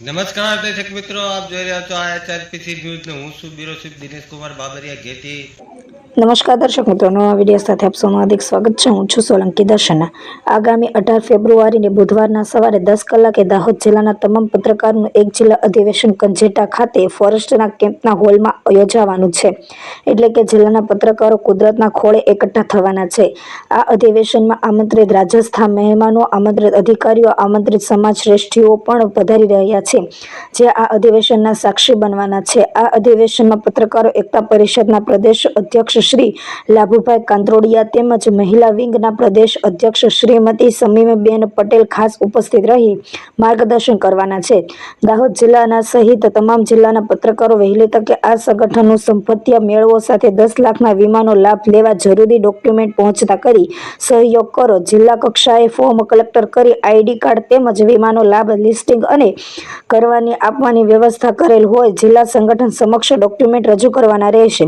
નમસ્કાર દર્શક મિત્રો, આપ જોઈ રહ્યા છો આઈઆરપીસી ન્યૂઝ ને હું છું બ્યુરો ચીફ દિનેશ કુમાર બાબરિયા ઘેટી. નમસ્કાર દર્શક મિત્રો નવા વીડિયો સાથે આપ સૌનું હાર્દિક સ્વાગત છે. હું છું સોલંકી દર્શના. આગામી અઢાર ફેબ્રુઆરીને બુધવારના સવારે દસ કલાકે દાહોદ જિલ્લાના તમામ પત્રકારોનું એક જિલ્લા અધિવેશન કંજેટા ખાતે ફોરેસ્ટના કેમ્પના હોલમાં યોજાવાનું છે. એટલે કે જિલ્લાના પત્રકારો કુદરતના ખોળે એકઠા થવાના છે. આ અધિવેશનમાં આમંત્રિત રાજસ્થાન મહેમાનો, આમંત્રિત અધિકારીઓ, આમંત્રિત સમાજ શ્રેષ્ઠીઓ પણ પધારી રહ્યા છે. જે આ અધિવેશનના સાક્ષી બનવાના છે. આ અધિવેશનમાં પત્રકારો એકતા પરિષદના પ્રદેશ અધ્યક્ષ શ્રી લાભુભાઈ કાંત્રોડિયા તેમજ મહિલા વિંગના પ્રદેશ અધ્યક્ષ શ્રીમતી સમીમબેન પટેલ ખાસ ઉપસ્થિત રહી માર્ગદર્શન કરવાના છે. દાહોદ જિલ્લાના સહિત તમામ જિલ્લાના પત્રકારો વહેલી તકે આ સંગઠનનું સંપત્તિય મેળવો સાથે દસ લાખના વીમાનો લાભ લેવા જરૂરી ડોક્યુમેન્ટ પહોંચતા કરી સહયોગ કરો. જિલ્લા કક્ષાએ ફોર્મ કલેક્ટર કરી આઈડી કાર્ડ તેમજ વીમાનો લાભ લિસ્ટિંગ અને કરવાની આપવાની વ્યવસ્થા કરેલ હોય જિલ્લા સંગઠન સમક્ષ ડોક્યુમેન્ટ રજૂ કરવાના રહેશે.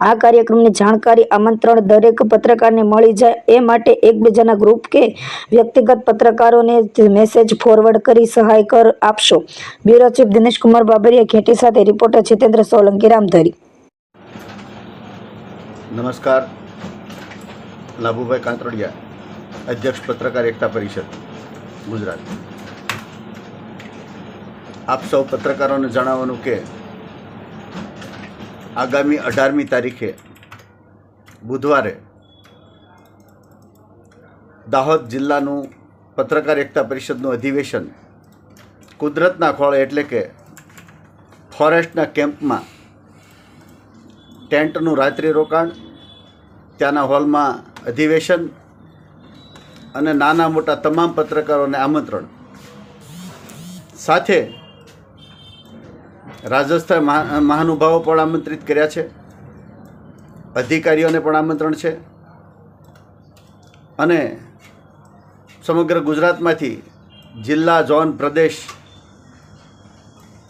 આ કાર્યક્રમની જાણકારી, આમંત્રણ દરેક પત્રકારને મળી જાય. એ માટે એકબીજાના ગ્રુપ કે વ્યક્તિગત પત્રકારોને મેસેજ ફોરવર્ડ કરી સહાય કર આપશો. બ્યુરો ચીફ દિનેશકુમાર બાબરિયા ઘેટી સાથે રિપોર્ટર જીતેન્દ્ર સોલંકી, રામધરી. નમસ્કાર. લાભુભાઈ કાંતરડિયા, અધ્યક્ષ પત્રકાર એકતા પરિષદ, ગુજરાત. આપ સૌ પત્રકારોને જણાવવાનું કે આગામી અઢારમી તારીખે બુધવારે દાહોદ જિલ્લાનું પત્રકાર એકતા પરિષદનું અધિવેશન કુદરતના ખોળે એટલે કે ફોરેસ્ટના કેમ્પમાં ટેન્ટનું રાત્રિ રોકાણ, ત્યાંના હોલમાં અધિવેશન અને નાના મોટા તમામ પત્રકારોને આમંત્રણ. સાથે રાજસ્થાન મહા- મહાનુભાવો પણ આમંત્રિત કર્યા છે. અધિકારીઓને પણ આમંત્રણ છે. અને સમગ્ર ગુજરાતમાંથી જિલ્લા, ઝોન, પ્રદેશ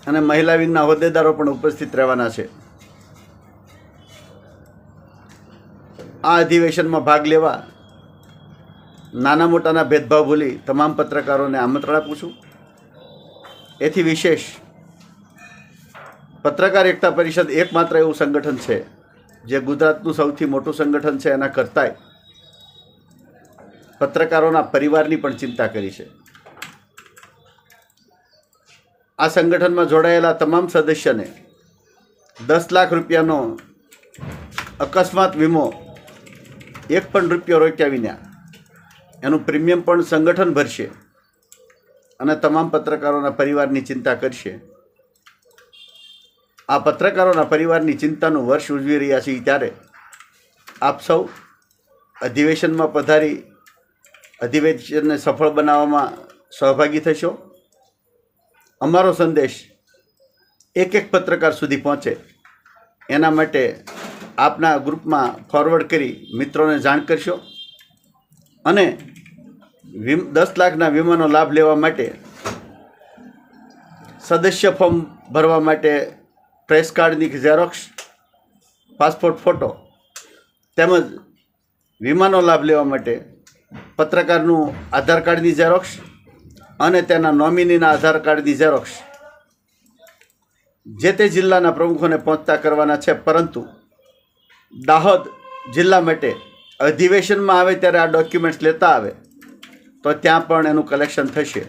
અને મહિલા વિંગના હોદ્દેદારો પણ ઉપસ્થિત રહેવાના છે. આ અધિવેશનમાં ભાગ લેવા નાના મોટાના ભેદભાવ ભૂલી તમામ પત્રકારોને આમંત્રણ આપું છું. એથી વિશેષ પત્રકાર એકતા પરિષદ એકમાત્ર એવું સંગઠન છે, જે ગુજરાતનું સૌથી મોટું સંગઠન છે એના કરતાંય પત્રકારોના પરિવારની પણ ચિંતા કરી છે. આ સંગઠનમાં જોડાયેલા તમામ સદસ્યને દસ લાખ રૂપિયાનો અકસ્માત વીમો એક પણ રૂપિયો રોક્યા વિના એનું પ્રીમિયમ પણ સંગઠન ભરશે અને તમામ પત્રકારોના પરિવારની ચિંતા કરશે. આ પત્રકારોના પરિવારની ચિંતાનું વર્ષ ઉજવી રહ્યા છીએ ત્યારે આપ સૌ અધિવેશનમાં પધારી અધિવેશનને સફળ બનાવવામાં સહભાગી થશો. અમારો સંદેશ એક એક પત્રકાર સુધી પહોંચે. એના માટે આપના ગ્રુપમાં ફોરવર્ડ કરી મિત્રોને જાણ કરશો અને વીમ, દસ લાખના વીમાનો લાભ લેવા માટે સદસ્ય ફોર્મ ભરવા માટે પ્રેસ કાર્ડની ઝેરોક્ષ પાસપોર્ટ ફોટો તેમજ વીમાનો લાભ લેવા માટે પત્રકારનું આધાર કાર્ડની ઝેરોક્ષ અને તેના નોમિનીના આધાર કાર્ડની ઝેરોક્ષ જે તે જિલ્લાના પ્રમુખોને પહોંચતા કરવાના છે, પરંતુ દાહોદ જિલ્લા માટે અધિવેશનમાં આવે ત્યારે આ ડોક્યુમેન્ટ્સ લેતા આવે, તો ત્યાં પણ એનું કલેક્શન થશે.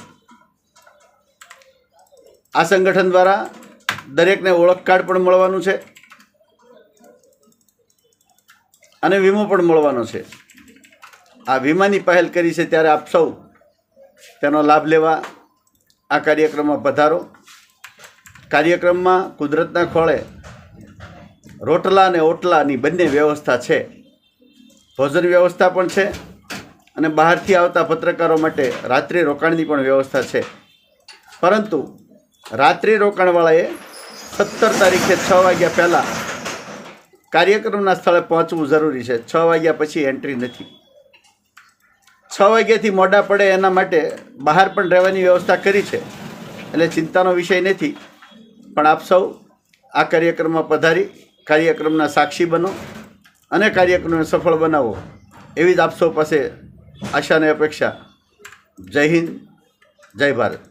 આ સંગઠન દ્વારા દરેકને ઓળખ કાર્ડ પણ મળવાનું છે. અને વીમો પણ મળવાનો છે. આ વીમાની પહેલ કરી છે ત્યારે આપ સૌ તેનો લાભ લેવા આ કાર્યક્રમમાં પધારો. કાર્યક્રમમાં કુદરતના ખોળે રોટલા અને ઓટલાની બંને વ્યવસ્થા છે. ભોજન વ્યવસ્થા પણ છે અને બહારથી આવતા પત્રકારો માટે રાત્રિ રોકાણની પણ વ્યવસ્થા છે. પરંતુ રાત્રિ રોકાણવાળાએ સત્તર તારીખે છ વાગ્યા પહેલાં કાર્યક્રમના સ્થળે પહોંચવું જરૂરી છે. છ વાગ્યા પછી એન્ટ્રી નથી. છ વાગ્યાથી મોડા પડે એના માટે બહાર પણ રહેવાની વ્યવસ્થા કરી છે. એટલે ચિંતાનો વિષય નથી. પણ આપ સૌ આ કાર્યક્રમમાં પધારી, કાર્યક્રમના સાક્ષી બનો અને કાર્યક્રમને સફળ બનાવો. એવી જ આપ સૌ પાસે આશાને અપેક્ષા. જય હિન્દ, જય ભારત.